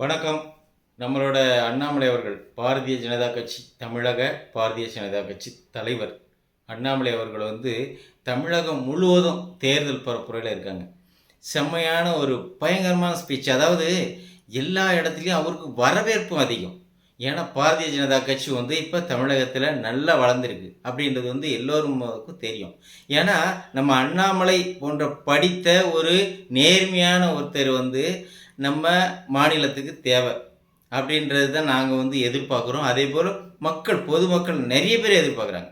வணக்கம். நம்மளோட அண்ணாமலை அவர்கள் பாரதிய ஜனதா கட்சி தமிழக பாரதிய ஜனதா கட்சி தலைவர். அண்ணாமலை அவர்கள் வந்து தமிழகம் முழுவதும் தேர்தல் பரப்புரையில் இருக்காங்க. செம்மையான ஒரு பயங்கரமான ஸ்பீச் அதாவது எல்லா இடத்துலையும் அவருக்கு வரவேற்பும் அதிகம். ஏன்னா பாரதிய ஜனதா கட்சி வந்து இப்போ தமிழகத்தில் நல்லா வளர்ந்துருக்கு. அப்படின்றது வந்து எல்லோருக்கும் தெரியும். ஏன்னா நம்ம அண்ணாமலை போன்ற படித்த ஒரு நேர்மையான ஒருத்தர் வந்து நம்ம மாநிலத்துக்கு தேவை. அப்படின்றது தான் நாங்கள் வந்து எதிர்பார்க்குறோம். அதே போல் மக்கள் பொதுமக்கள் நிறைய பேர் எதிர்பார்க்குறாங்க.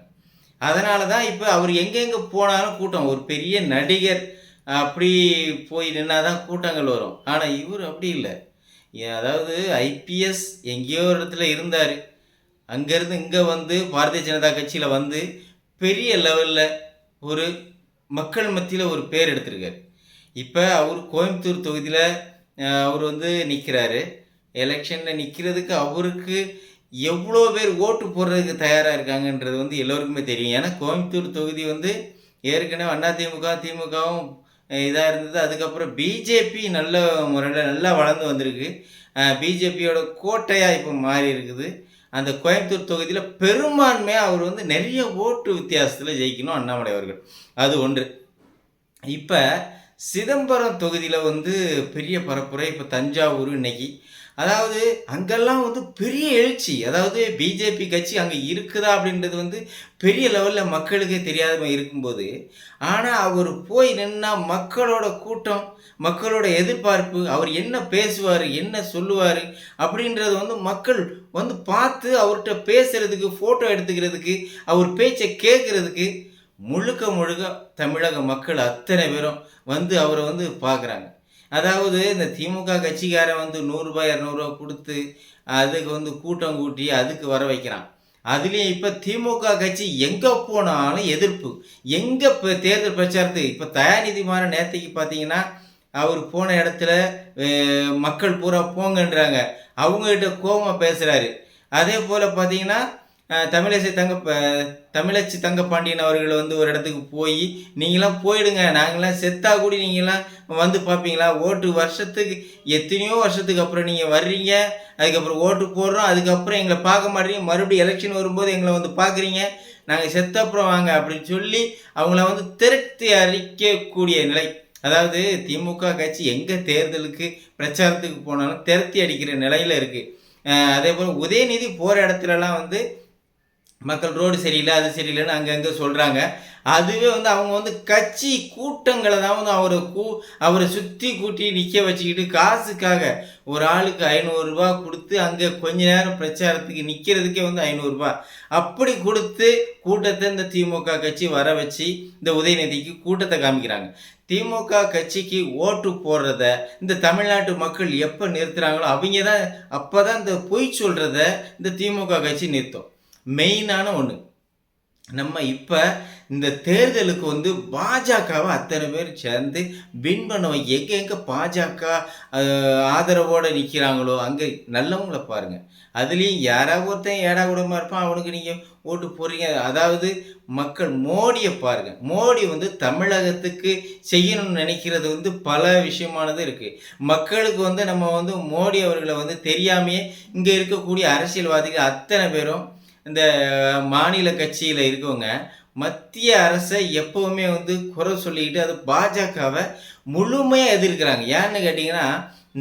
அதனால தான் இப்போ அவர் எங்கெங்கே போனாலும் கூட்டம் ஒரு பெரிய நடிகர் அப்படி போய் நின்னா தான் கூட்டங்கள் வரும். ஆனால் இவர் அப்படி இல்லை. அதாவது ஐபிஎஸ் எங்கேயோ ஒரு இடத்துல இருந்தார். அங்கேருந்து இங்கே வந்து பாரதிய ஜனதா கட்சியில் வந்து பெரிய லெவலில் ஒரு மக்கள் மத்தியில் ஒரு பேர் எடுத்திருக்கார். இப்போ அவர் கோயம்புத்தூர் தொகுதியில் அவர் வந்து நிற்கிறாரு எலெக்ஷனில் நிற்கிறதுக்கு அவருக்கு எவ்வளோ பேர் ஓட்டு போடுறதுக்கு தயாராக இருக்காங்கன்றது வந்து எல்லோருக்குமே தெரியும். ஏன்னா கோயம்புத்தூர் தொகுதி வந்து ஏற்கனவே அதிமுக திமுகவும் இதாக இருந்தது. அதுக்கப்புறம் பிஜேபி நல்ல முறையில் நல்லா வளர்ந்து வந்திருக்கு. பிஜேபியோட கோட்டையாக இப்போ மாறி இருக்குது. அந்த கோயம்புத்தூர் தொகுதியில் பெரும்பான்மையாக அவர் வந்து நிறைய ஓட்டு வித்தியாசத்தில் ஜெயிக்கணும் அண்ணாமலை அவர்கள். அது ஒன்று. இப்போ சிதம்பரம் தொகுதியில் வந்து பெரிய பரப்புரை இப்போ தஞ்சாவூர் இன்னைக்கு. அதாவது அங்கெல்லாம் வந்து பெரிய எழுச்சி. அதாவது பிஜேபி கட்சி அங்கே இருக்குதா அப்படின்றது வந்து பெரிய லெவலில் மக்களுக்கே தெரியாத இருக்கும்போது ஆனால் அவர் போய் நின்னா மக்களோட கூட்டம் மக்களோட எதிர்பார்ப்பு அவர் என்ன பேசுவார் என்ன சொல்லுவார் அப்படின்றது வந்து மக்கள் வந்து பார்த்து அவர்கிட்ட பேசுறதுக்கு ஃபோட்டோ எடுத்துக்கிறதுக்கு அவர் பேச்சை கேட்குறதுக்கு முழுக்க முழுக்க தமிழக மக்கள் அத்தனை பேரும் வந்து அவரை வந்து பார்க்குறாங்க. அதாவது இந்த திமுக கட்சிக்காரன் வந்து நூறுரூபா இரநூறுவா கொடுத்து அதுக்கு வந்து கூட்டம் கூட்டி அதுக்கு வர வைக்கிறான். அதுலேயும் இப்போ திமுக கட்சி எங்கே போனாலும் எதிர்ப்பு. எங்கே இப்போ தேர்தல் பிரச்சாரத்துக்கு இப்போ தயாநிதி நேரத்துக்கு பார்த்தீங்கன்னா அவர் போன இடத்துல மக்கள் பூரா போங்கன்றாங்க. அவங்ககிட்ட கோபமாக பேசுகிறாரு அதே போல் பார்த்தீங்கன்னா தமிழிசை தங்க தமிழச்சி தங்கப்பாண்டியன் அவர்கள் வந்து ஒரு இடத்துக்கு போய் நீங்களாம் போயிடுங்க. நாங்களாம் செத்தா கூட நீங்களாம் வந்து பார்ப்பீங்களா ஓட்டு வருஷத்துக்கு எத்தனையோ வருஷத்துக்கு அப்புறம் நீங்கள் வர்றீங்க. அதுக்கப்புறம் ஓட்டு போடுறோம். அதுக்கப்புறம் எங்களை பார்க்க மாட்டீங்க. மறுபடியும் எலெக்ஷன் வரும்போது எங்களை வந்து பார்க்குறீங்க நாங்கள் செத்த அப்புறம் வாங்க. அப்படின்னு சொல்லி அவங்கள வந்து திருப்தி அடிக்கக்கூடிய நிலை. அதாவது திமுக கட்சி எங்கே தேர்தலுக்கு பிரச்சாரத்துக்கு போனாலும் திருத்தி அடிக்கிற நிலையில் இருக்குது அதே போல் உதயநிதி போகிற இடத்துலலாம் வந்து மக்கள் ரோடு சரியில்லை அது சரியில்லைன்னு அங்கங்கே சொல்கிறாங்க அதுவே வந்து அவங்க வந்து கட்சி கூட்டங்களை தான் வந்து அவரை கூ அவரை சுற்றி கூட்டி நிற்க வச்சுக்கிட்டு காசுக்காக ஒரு ஆளுக்கு ஐநூறுரூவா கொடுத்து அங்கே கொஞ்ச நேரம் பிரச்சாரத்துக்கு நிற்கிறதுக்கே வந்து ஐநூறுரூவா அப்படி கொடுத்து கூட்டத்தை இந்த திமுக கட்சி வர வச்சு இந்த உதயநிதிக்கு கூட்டத்தை காமிக்கிறாங்க. திமுக கட்சிக்கு ஓட்டு போடுறத இந்த தமிழ்நாட்டு மக்கள் எப்போ நிறுத்துகிறாங்களோ அவங்க தான் அப்போ தான் இந்த பொய் சொல்கிறத இந்த திமுக கட்சி நிறுத்தும். மெயினான ஒன்று நம்ம இப்போ இந்த தேர்தலுக்கு வந்து பாஜகவை அத்தனை பேர் சேர்ந்து வின் பண்ணுவோம் எங்கே எங்கே பாஜக ஆதரவோடு நிற்கிறாங்களோ அங்கே நல்லவங்கள பாருங்கள் அதுலேயும் யாராவது ஒருத்தன் ஏடா கூடமாக இருப்பான் அவனுக்கு நீங்கள் ஓட்டு போடுறீங்க. அதாவது மக்கள் மோடியை பாருங்கள் மோடி வந்து தமிழகத்துக்கு செய்யணும்னு நினைக்கிறது வந்து பல விஷயமானது இருக்குது மக்களுக்கு வந்து நம்ம வந்து மோடி அவர்களை வந்து தெரியாமையே இங்கே இருக்கக்கூடிய அரசியல்வாதிகள் அத்தனை பேரும் இந்த மாநில கட்சியில் இருக்கவங்க மத்திய அரசை எப்போவுமே வந்து குறை சொல்லிக்கிட்டு அது பாஜகவை முழுமையாக எதிர்க்கிறாங்க. ஏன்னு கேட்டிங்கன்னா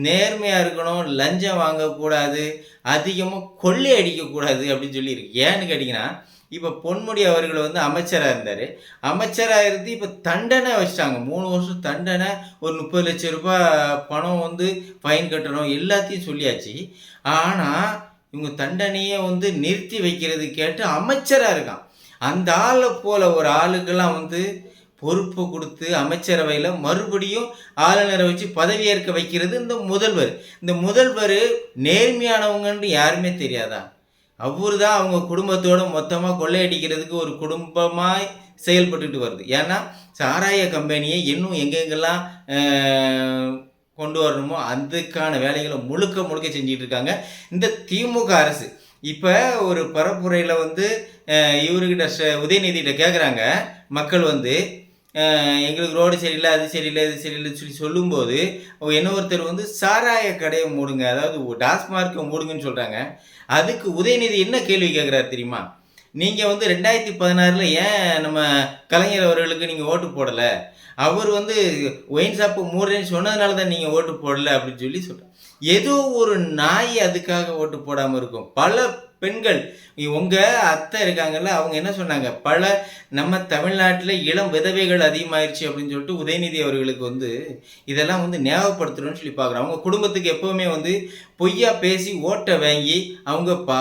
நேர்மையாக இருக்கணும் லஞ்சம் வாங்கக்கூடாது அதிகமாக கொள்ளை அடிக்கக்கூடாது அப்படின்னு சொல்லியிருக்கு. ஏன்னு கேட்டிங்கன்னா இப்போ பொன்முடி அவர்கள் வந்து அமைச்சராக இருந்தார். அமைச்சராக இருந்து இப்போ தண்டனை வச்சிட்டாங்க. மூணு வருஷம் தண்டனை ஒரு முப்பது லட்சம் ரூபாய் பணம் வந்து ஃபைன் கட்டணும் எல்லாத்தையும் சொல்லியாச்சு. ஆனால் இவங்க தண்டனையை வந்து நிறுத்தி வைக்கிறது கேட்டு அமைச்சராக இருக்கான். அந்த ஆளை போல ஒரு ஆளுக்கெல்லாம் வந்து பொறுப்பு கொடுத்து அமைச்சரவையில் மறுபடியும் ஆளுநரை வச்சு பதவியேற்க வைக்கிறது இந்த முதல்வர். இந்த முதல்வர் நேர்மையானவங்கன்னு யாருமே தெரியாதா? அவர் தான் அவங்க குடும்பத்தோடு மொத்தமாக கொள்ளையடிக்கிறதுக்கு ஒரு குடும்பமாக செயல்பட்டுட்டு வருது. ஏன்னா சாராய கம்பெனியை இன்னும் எங்கெங்கெல்லாம் கொண்டு வரணுமோ அதுக்கான வேலைகளை முழுக்க முழுக்க செஞ்சிட்டு இருக்காங்க இந்த திமுக அரசு. இப்போ ஒரு பரப்புரையில் வந்து இவர்கிட்ட ச- உதயநிதிகிட்ட கேட்குறாங்க மக்கள் வந்து எங்களுக்கு ரோடு சரியில்லை அது சரியில்லை இது சரியில்லைன்னு சொல்லி சொல்லும்போது என்ன ஒருத்தர் வந்து சாராய கடையை மூடுங்க அதாவது டாஸ்மார்க்கை மூடுங்கன்னு சொல்கிறாங்க அதுக்கு உதயநிதி என்ன கேள்வி கேட்குறாரு தெரியுமா? நீங்கள் வந்து ரெண்டாயிரத்தி பதினாறில் ஏன் நம்ம கலைஞர் அவர்களுக்கு நீங்கள் ஓட்டு போடலை? அவர் வந்து ஒயின் ஷாப்பு மூடுறேன்னு சொன்னதுனால தான் நீங்கள் ஓட்டு போடலை அப்படின்னு சொல்லி சொல்கிறேன் ஏதோ ஒரு நாய் அதுக்காக ஓட்டு போடாமல் இருக்கும். பல பெண்கள் உங்கள் அத்தை இருக்காங்கல்ல அவங்க என்ன சொன்னாங்க? பல நம்ம தமிழ்நாட்டில் இளம் விதவைகள் அதிகமாயிருச்சு அப்படின்னு சொல்லிட்டு உதயநிதி அவர்களுக்கு வந்து இதெல்லாம் வந்து ஞாபகப்படுத்தணும்னு சொல்லி பார்க்குறோம் அவங்க குடும்பத்துக்கு எப்போவுமே வந்து பொய்யா பேசி ஓட்டை வாங்கி அவங்க பா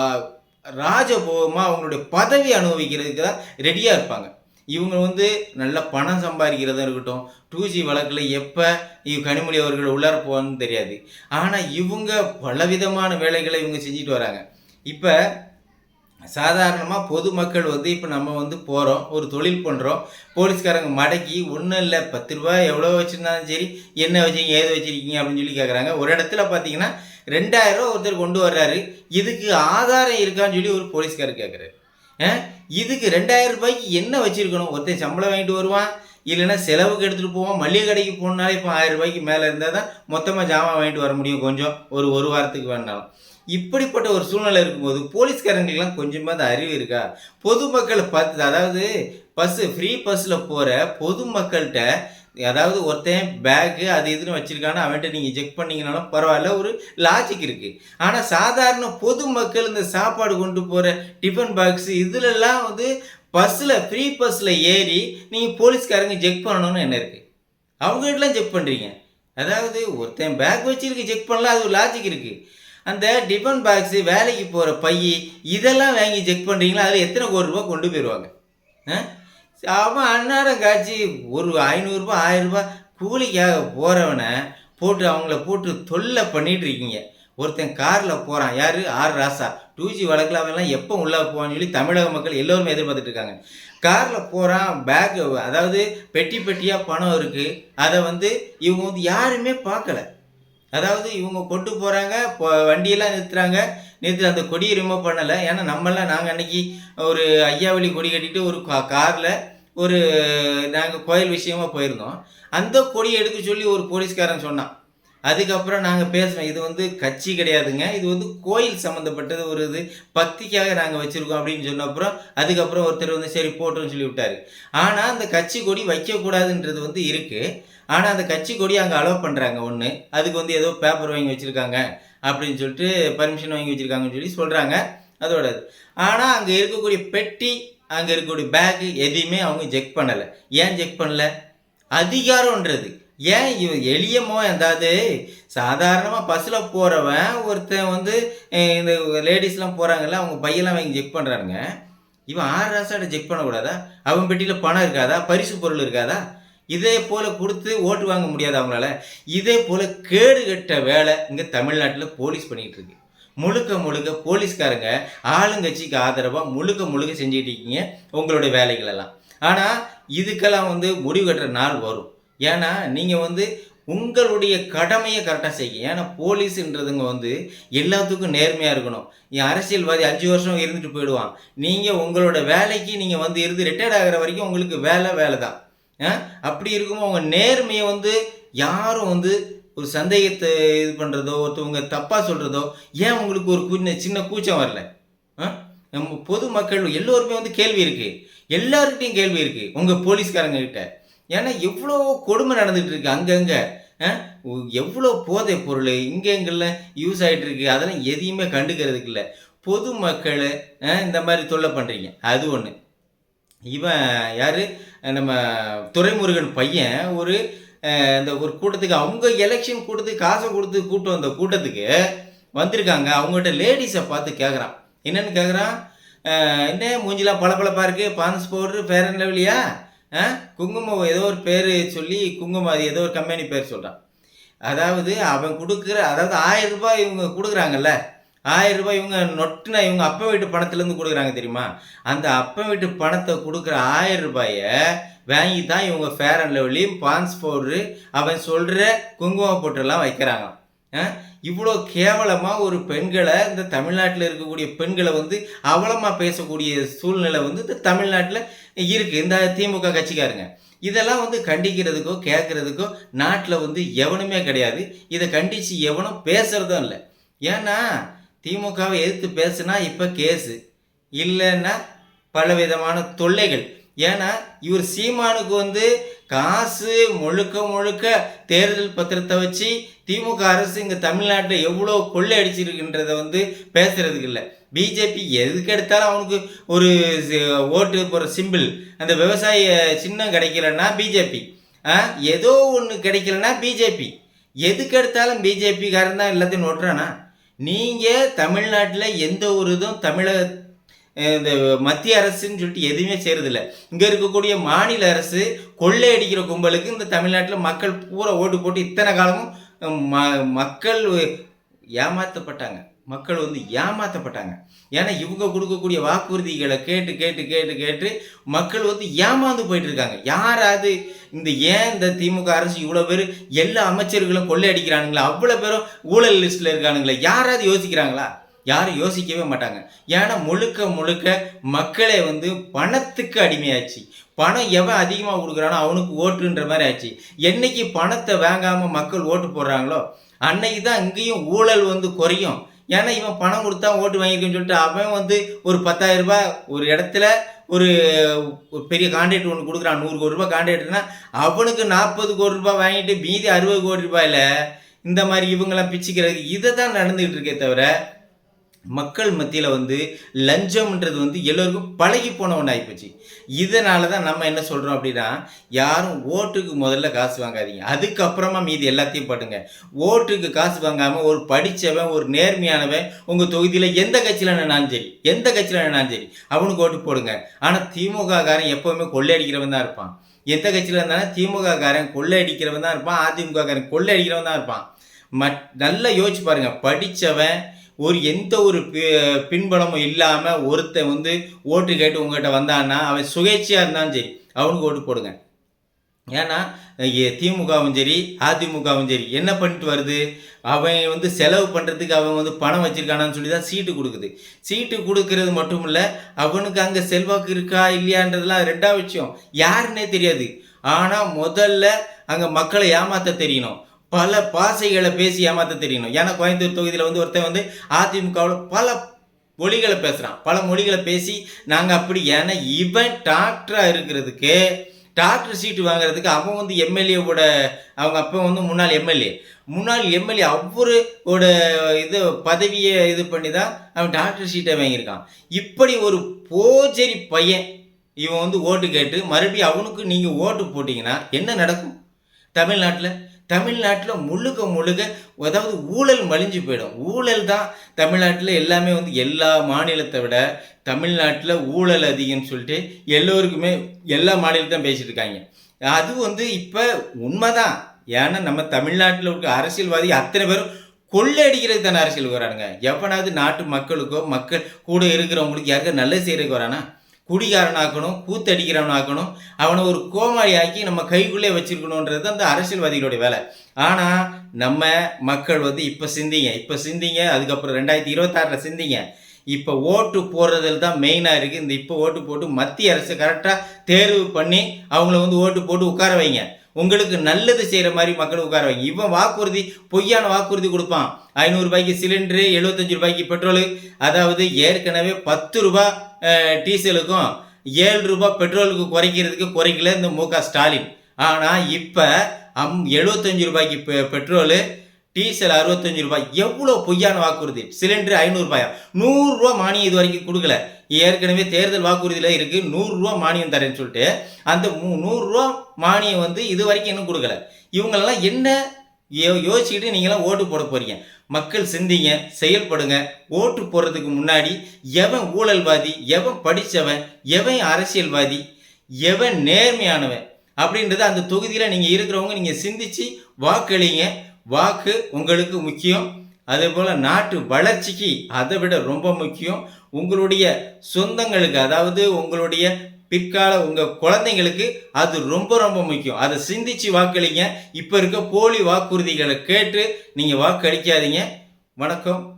ராஜபோகமாக அவங்களுடைய பதவி அனுபவிக்கிறதுக்கு தான் ரெடியாக இருப்பாங்க. இவங்க வந்து நல்ல பணம் சம்பாதிக்கிறதா இருக்கட்டும் டூ ஜி வழக்கில் எப்போ இவ் கனிமொழி அவர்கள் உள்ளார போவான்னு தெரியாது. ஆனால் இவங்க பலவிதமான வேலைகளை இவங்க செஞ்சுட்டு வராங்க. இப்போ சாதாரணமாக பொதுமக்கள் வந்து இப்போ நம்ம வந்து போகிறோம் ஒரு தொழில் பண்ணுறோம் போலீஸ்காரங்க மடக்கி ஒன்றும் இல்லை பத்து ரூபாய் எவ்வளோ வச்சுருந்தாலும் சரி என்ன வச்சுருக்கீங்க ஏது வச்சுருக்கீங்க? அப்படின்னு சொல்லி கேட்குறாங்க ஒரு இடத்துல பார்த்தீங்கன்னா ரெண்டாயிரம் ரூபா ஒருத்தர் கொண்டு வர்றாரு. இதுக்கு ஆதாரம் இருக்கான்னு சொல்லி ஒரு போலீஸ்காரர் கேட்குறாரு இதுக்கு ரெண்டாயிரம் ரூபாய்க்கு என்ன வச்சுருக்கணும்? ஒருத்தன் சம்பளம் வாங்கிட்டு வருவான். இல்லைன்னா செலவுக்கு எடுத்துகிட்டு போவோம் மளிகை கடைக்கு போனாலே இப்போ ஆயிரம் ரூபாய்க்கு மேலே இருந்தால் தான் மொத்தமாக ஜாமான் வாங்கிட்டு வர முடியும். கொஞ்சம் ஒரு ஒரு வாரத்துக்கு வேணாலும். இப்படிப்பட்ட ஒரு சூழ்நிலை இருக்கும்போது போலீஸ்காரங்களுக்கெல்லாம் கொஞ்சமாவது அறிவு இருக்கா? பொதுமக்களை பார்த்து அதாவது பஸ்ஸு ஃப்ரீ பஸ்ஸில் போகிற பொதுமக்கள்கிட்ட அதாவது ஒருத்தன் பேக்கு அது இதுன்னு வச்சுருக்கானா அவன்கிட்ட நீங்கள் செக் பண்ணீங்கனாலும் பரவாயில்ல ஒரு லாஜிக் இருக்குது ஆனால் சாதாரண பொதுமக்கள் இந்த சாப்பாடு கொண்டு போகிற டிஃபன் பாக்ஸு இதுலெல்லாம் வந்து பஸ்ஸில் ஃப்ரீ பஸ்ஸில் ஏறி நீங்கள் போலீஸ்காரங்க செக் பண்ணணும்னு என்ன இருக்குது அவங்ககிட்டலாம் செக் பண்ணுறீங்க அதாவது ஒருத்தன் பேக் வச்சிருக்கு செக் பண்ணலாம் அது ஒரு லாஜிக் இருக்குது அந்த டிஃபன் பாக்ஸு வேலைக்கு போகிற பை இதெல்லாம் வாங்கி செக் பண்ணுறீங்களா அதில் எத்தனை கோடி ரூபா கொண்டு போயிடுவாங்க ஆ? அவன் அன்னாரம் காய்ச்சி ஒரு ஐநூறுரூபா ஆயிரரூபா கூலிக்காக போகிறவனை போட்டு அவங்கள போட்டு தொல்லை பண்ணிட்டு இருக்கீங்க. ஒருத்தன் காரில் போகிறான் யார்? ஆர். ராசா. டூ ஜி வழக்கில் அவன்லாம் எப்போ உள்ளே போவான்னு சொல்லி தமிழக மக்கள் எல்லோருமே எதிர்பார்த்துட்டு இருக்காங்க. காரில் போகிறான் பேக் அதாவது பெட்டி பெட்டியாக பணம் இருக்குது அதை வந்து இவங்க வந்து யாருமே பார்க்கல. அதாவது இவங்க கொண்டு போகிறாங்க வண்டியெல்லாம் நிறுத்துறாங்க. நேற்று அந்த கொடியை ரிமூவ் பண்ணலை. ஏன்னா நம்மளாம் நாங்கள் அன்றைக்கி ஒரு ஐயாவளி கொடி கட்டிட்டு ஒரு காரில் ஒரு நாங்கள் கோயில் விஷயமா போயிருந்தோம். அந்த கொடியை எடுக்க சொல்லி ஒரு போலீஸ்காரன் சொன்னான். அதுக்கப்புறம் நாங்கள் பேசுகிறோம் இது வந்து கட்சி கிடையாதுங்க இது வந்து கோயில் சம்மந்தப்பட்டது ஒரு இது பக்திக்காக நாங்கள் வச்சுருக்கோம் அப்படின்னு சொன்ன அப்புறம் அதுக்கப்புறம் ஒருத்தர் வந்து சரி போட்டோம்னு சொல்லி விட்டாரு. ஆனால் அந்த கட்சி கொடி வைக்கக்கூடாதுன்றது வந்து இருக்குது ஆனால் அந்த கட்சி கொடி அங்கே அலோவ் பண்ணுறாங்க ஒன்று அதுக்கு வந்து ஏதோ பேப்பர் வாங்கி வச்சுருக்காங்க. அப்படின்னு சொல்லிட்டு பர்மிஷன் வாங்கி வச்சுருக்காங்கன்னு சொல்லி சொல்கிறாங்க அதோடது. ஆனால் அங்கே இருக்கக்கூடிய பெட்டி அங்கே இருக்கக்கூடிய பேக்கு எதையுமே அவங்க செக் பண்ணலை. ஏன் செக் பண்ணல? அதிகாரம்ன்றது. ஏன் இவ எளியமோ எதாவது சாதாரணமாக பஸ்ஸில் போகிறவன் ஒருத்தன் வந்து இந்த லேடிஸ்லாம் போகிறாங்கல்ல அவங்க பையெல்லாம் வாங்கி செக் பண்ணுறாங்க இவன் ஆறு ராசாட்ட செக் பண்ணக்கூடாதா? அவன் பெட்டியில் பணம் இருக்காதா? பரிசு பொருள் இருக்காதா? இதே போல் கொடுத்து ஓட்டு வாங்க முடியாது அவங்களால. இதே போல் கேடு கட்ட வேலை இங்கே தமிழ்நாட்டில் போலீஸ் பண்ணிகிட்டு இருக்கு. முழுக்க முழுக்க போலீஸ்காரங்க ஆளுங்கட்சிக்கு ஆதரவாக முழுக்க முழுக்க செஞ்சுட்டு இருக்கீங்க உங்களுடைய வேலைகள் எல்லாம் ஆனால் இதுக்கெல்லாம் வந்து முடிவு கட்டுற நாள் வரும். ஏன்னா நீங்கள் வந்து உங்களுடைய கடமையை கரெக்டாக செய்யுங்க. ஏன்னா போலீஸுன்றதுங்க வந்து எல்லாத்துக்கும் நேர்மையாக இருக்கணும். என் அரசியல்வாதி அஞ்சு வருஷம் இருந்துட்டு போயிடுவான். நீங்கள் உங்களோட வேலைக்கு நீங்கள் வந்து இருந்து ரிட்டையர்ட் ஆகிற வரைக்கும் உங்களுக்கு வேலை வேலை தான் அப்படி இருக்கும்போது அவங்க நேர்மையை வந்து யாரும் வந்து ஒரு சந்தேகத்தை இது பண்ணுறதோ ஒருத்தவங்க தப்பாக சொல்கிறதோ ஏன் உங்களுக்கு ஒரு சின்ன சின்ன கூச்சம் வரல? ஆ? நம்ம பொதுமக்கள் எல்லோருமே வந்து கேள்வி இருக்குது எல்லாருக்கிட்டையும் கேள்வி இருக்குது உங்கள் போலீஸ்காரங்க கிட்ட. ஏன்னா எவ்வளோ கொடுமை நடந்துகிட்டு இருக்கு அங்கங்கே. எவ்வளோ போதை பொருள் இங்கெங்கெல்லாம் யூஸ் ஆகிட்டு இருக்கு. அதெல்லாம் எதையுமே கண்டுக்கிறதுக்கு இல்லை. பொதுமக்களை ஆ, இந்த மாதிரி தொல்லை பண்ணுறீங்க அது ஒன்று இவன் யார்? நம்ம துரைமுருகன் பையன் ஒரு இந்த ஒரு கூட்டத்துக்கு அவங்க எலெக்ஷன் கூட்டத்துக்கு காசை கொடுத்து கூட்டம் வந்த கூட்டத்துக்கு வந்திருக்காங்க. அவங்ககிட்ட லேடிஸை பார்த்து கேட்குறான் என்னென்னு கேட்குறான் என்ன மூஞ்சிலாம் பளபளப்பாக இருக்குது பான்ஸ் பவுட்ரு ஃபேர் அண்ட் லெவலியா குங்குமம் ஏதோ ஒரு பேர் சொல்லி குங்குமம் அது ஏதோ ஒரு கம்பெனி பேர் சொல்கிறான் அதாவது அவன் கொடுக்குற அதாவது ஆயிரம் ரூபாய் இவங்க கொடுக்குறாங்கல்ல? ஆயிரம் ரூபாய் இவங்க நொட்டுனா இவங்க அப்பா வீட்டு பணத்துலேருந்து கொடுக்குறாங்க தெரியுமா? அந்த அப்பா வீட்டு பணத்தை கொடுக்குற ஆயிரம் ரூபாயை வாங்கி தான் இவங்க fair and lovely Pond's powder அவன் சொல்கிற குங்கும பொட்டெல்லாம் வைக்கிறாங்க. இவ்வளோ கேவலமாக ஒரு பெண்களை இந்த தமிழ்நாட்டில் இருக்கக்கூடிய பெண்களை வந்து அவலமாக பேசக்கூடிய சூழ்நிலை வந்து இந்த தமிழ்நாட்டில் இருக்குது இந்த திமுக கட்சிக்காரங்க. இதெல்லாம் வந்து கண்டிக்கிறதுக்கோ கேட்குறதுக்கோ நாட்டில் வந்து எவனுமே கிடையாது. இதை கண்டித்து எவனும் பேசுகிறதும் இல்லை. ஏன்னா திமுகவை எதிர்த்து பேசுனா இப்போ கேஸு. இல்லைன்னா பலவிதமான தொல்லைகள். ஏன்னா இவர் சீமானுக்கு வந்து காசு முழுக்க முழுக்க தேர்தல் பத்திரத்தை வச்சு திமுக அரசு இங்கே தமிழ்நாட்டில் எவ்வளோ கொள்ளை அடிச்சிருக்குன்றத வந்து பேசுறதுக்கு இல்லை. பிஜேபி எதுக்கு எடுத்தாலும் அவனுக்கு ஒரு ஓட்டு போகிற சிம்பிள் அந்த விவசாய சின்னம் கிடைக்கலன்னா பிஜேபி. ஏதோ ஒன்று கிடைக்கலன்னா பிஜேபி. எதுக்கு எடுத்தாலும் பிஜேபிக்காரன் தான் எல்லாத்தையும் நோட்டுறானா? நீங்கள் தமிழ்நாட்டில் எந்த ஒரு இதுவும் தமிழக இந்த மத்திய அரசுன்னு சொல்லிட்டு எதுவுமே செய்கிறதில்ல இங்கே இருக்கக்கூடிய மாநில அரசு கொள்ளை அடிக்கிற கும்பலுக்கு இந்த தமிழ்நாட்டில் மக்கள் பூரா ஓட்டு போட்டு இத்தனை காலமும் ம மக்கள் ஏமாற்றப்பட்டாங்க மக்கள் வந்து ஏமாற்றப்பட்டாங்க ஏன்னா இவங்க கொடுக்கக்கூடிய வாக்குறுதிகளை கேட்டு கேட்டு கேட்டு கேட்டு மக்கள் வந்து ஏமாந்து போயிட்டு இருக்காங்க யாராவது இந்த ஏன் இந்த திமுக அரசு இவ்வளோ பேர் எல்லா அமைச்சர்களும் கொள்ளையடிக்கிறானுங்களா? அவ்வளோ பேரும் ஊழல் லிஸ்ட்டில் இருக்கானுங்களா? யாராவது யோசிக்கிறாங்களா? யாரும் யோசிக்கவே மாட்டாங்க. ஏன்னா முழுக்க முழுக்க மக்களே வந்து பணத்துக்கு அடிமையாச்சு. பணம் எவன் அதிகமாக கொடுக்குறானோ அவனுக்கு ஓட்டுன்ற மாதிரி ஆச்சு. என்னைக்கு பணத்தை வாங்காமல் மக்கள் ஓட்டு போடுறாங்களோ அன்னைக்கு தான் இங்கேயும் ஊழல் வந்து குறையும். ஏன்னா இவன் பணம் கொடுத்தா ஓட்டு வாங்கியிருக்கேன்னு சொல்லிட்டு அவன் வந்து ஒரு பத்தாயிரம் ரூபாய் ஒரு இடத்துல ஒரு பெரிய கான்ட்ராக்ட் ஒன்று கொடுக்குறான். நூறு கோடி ரூபாய் கான்ட்ராக்ட்னா அவனுக்கு நாற்பது கோடி ரூபாய் வாங்கிட்டு மீதி அறுபது கோடி ரூபாயில் இந்த மாதிரி இவங்கெல்லாம் பிச்சுக்கிறது இதை தான் நடந்துகிட்டு இருக்கே தவிர மக்கள் மத்தியில் வந்து லஞ்சம்ன்றது வந்து எல்லோருக்கும் பழகி போன ஒன்று ஆகிப்போச்சு இதனால தான் நம்ம என்ன சொல்கிறோம் அப்படின்னா யாரும் ஓட்டுக்கு முதல்ல காசு வாங்காதீங்க. அதுக்கப்புறமா மீதி எல்லாத்தையும் பாட்டுங்க. ஓட்டுக்கு காசு வாங்காமல் ஒரு படித்தவன் ஒரு நேர்மையானவன் உங்கள் தொகுதியில் எந்த கட்சியில் நின்னாலும் சரி எந்த கட்சியில் நின்னாலும் சரி அவனுக்கு ஓட்டு போடுங்க. ஆனால் திமுக காரன் எப்போவுமே கொள்ளையடிக்கிறவன் தான் இருப்பான். எந்த கட்சியில் இருந்தாலும் திமுக காரன் கொள்ளையடிக்கிறவன் தான் இருப்பான். அதிமுக காரன் கொள்ளையடிக்கிறவன் தான் இருப்பான். மட் நல்லா யோசிச்சு பாருங்கள் படித்தவன் ஒரு எந்த ஒரு பி- பின்பலமும் இல்லாமல் ஒருத்தன் வந்து ஓட்டு கேட்டு உங்ககிட்ட வந்தான்னா அவன் சுயேட்சையாக இருந்தாலும் சரி அவனுக்கு ஓட்டு போடுங்க. ஏன்னா திமுகவும் சரி அதிமுகவும் சரி என்ன பண்ணிட்டு வருது? அவன் வந்து செலவு பண்ணுறதுக்கு அவன் வந்து பணம் வச்சிருக்கானான்னு சொல்லி தான் சீட்டு கொடுக்குது. சீட்டு கொடுக்கறது மட்டும் இல்லை அவனுக்கு அங்கே செல்வாக்கு இருக்கா இல்லையான்றதுலாம் ரெண்டாவது விஷயம். யாருன்னே தெரியாது. ஆனால் முதல்ல அங்கே மக்களை ஏமாற்ற தெரியணும். பல பாசைகளை பேசி ஏமாற்ற தெரியணும். ஏன்னா கோயம்புத்தூர் தொகுதியில் வந்து ஒருத்தன் வந்து அதிமுகவில் பல மொழிகளை பேசுகிறான் பல மொழிகளை பேசி நாங்கள் அப்படி ஏன்னா இவன் டாக்டராக இருக்கிறதுக்கு டாக்டர் சீட்டு வாங்குறதுக்கு அவன் வந்து எம்எல்ஏவோட அவங்க அப்போ வந்து முன்னாள் எம்எல்ஏ. முன்னாள் எம்எல்ஏ அவரோட இது பதவியை இது பண்ணி தான் அவன் டாக்டர் சீட்டை வாங்கியிருக்கான். இப்படி ஒரு போஜரி பையன் இவன் வந்து ஓட்டு கேட்டு மறுபடியும் அவனுக்கு நீங்கள் ஓட்டு போட்டிங்கன்னா என்ன நடக்கும்? தமிழ்நாட்டில் தமிழ்நாட்டில் முழுக்க முழுக்க அதாவது ஊழல் மலிஞ்சு போயிடும். ஊழல் தான் தமிழ்நாட்டில் எல்லாமே வந்து எல்லா மாநிலத்தை விட தமிழ்நாட்டில் ஊழல் அதிகம்னு சொல்லிட்டு எல்லோருக்குமே எல்லா மாநிலத்தையும் பேசிட்டு இருக்காங்க. அது வந்து இப்போ உண்மைதான். ஏன்னா நம்ம தமிழ்நாட்டில் இருக்க அரசியல்வாதி அத்தனை பேரும் கொள்ளையடிக்கிறதுக்கு தானே அரசியலுக்கு வரானுங்க. எவனாவது நாட்டு மக்களுக்கோ மக்கள் கூட இருக்கிறவங்களுக்கு யாருக்கா நல்லது செய்கிறதுக்கு வரானா? குடிகாரனாக்கணும் கூத்தடிக்கிறவனாக்கணும் அவனை ஒரு கோமாளி ஆக்கி நம்ம கைக்குள்ளே வச்சிருக்கணுன்றது அந்த அரசியல்வாதிகளுடைய வேலை. ஆனால் நம்ம மக்கள் வந்து இப்போ சிந்திங்க இப்போ சிந்திங்க அதுக்கப்புறம் ரெண்டாயிரத்தி இருபத்தாறில் சிந்திங்க. இப்போ ஓட்டு போடுறதுல தான் மெயினாக இருக்குது இந்த இப்போ ஓட்டு போட்டு மத்திய அரசு கரெக்டாக தேர்வு பண்ணி அவங்கள வந்து ஓட்டு போட்டு உட்கார வைங்க. உங்களுக்கு நல்லது செய்கிற மாதிரி மக்கள் உட்கார வைங்க. இவன் வாக்குறுதி பொய்யான வாக்குறுதி கொடுப்பான். ஐநூறுரூபாய்க்கு சிலிண்டரு எழுபத்தஞ்சு ரூபாய்க்கு பெட்ரோலு அதாவது ஏற்கனவே பத்து ரூபா டீசலுக்கும் ஏழு ரூபாய் பெட்ரோலுக்கு குறைக்கிறதுக்கு குறைக்கல இந்த மு க ஸ்டாலின். ஆனால் இப்போ அம் எழுபத்தஞ்சு ரூபாய்க்கு பெ பெட்ரோலு டீசல் அறுபத்தஞ்சு ரூபாய் எவ்வளோ பொய்யான வாக்குறுதி? சிலிண்டர் ஐநூறுரூபாயா நூறுரூவா மானியம் இது வரைக்கும் கொடுக்கல. ஏற்கனவே தேர்தல் வாக்குறுதியில் இருக்குது நூறுரூவா மானியம் தரேன்னு சொல்லிட்டு அந்த மூ நூறுரூவா மானியம் வந்து இது வரைக்கும் இன்னும் கொடுக்கல. இவங்களெல்லாம் என்ன யோ யோசிச்சுக்கிட்டு நீங்களாம் ஓட்டு போட போகிறீங்க மக்கள் சிந்திங்க செயல்படுங்க. ஓட்டு போடுறதுக்கு முன்னாடி எவன் ஊழல்வாதி எவன் படித்தவன் எவன் அரசியல்வாதி எவன் நேர்மையானவன் அப்படின்றத அந்த தொகுதியில் நீங்கள் இருக்கிறவங்க நீங்கள் சிந்திச்சு வாக்களிங்க. வாக்கு உங்களுக்கு முக்கியம். அதே போல் நாட்டு வளர்ச்சிக்கு அதை விட ரொம்ப முக்கியம். உங்களுடைய சொந்தங்களுக்கு அதாவது உங்களுடைய பிற்கால உங்கள் குழந்தைங்களுக்கு அது ரொம்ப ரொம்ப முக்கியம். அதை சிந்திச்சு வாக்களிங்க. இப்போ இருக்க போலி வாக்குறுதிகளை கேட்டு நீங்கள் வாக்களிக்காதீங்க. வணக்கம்.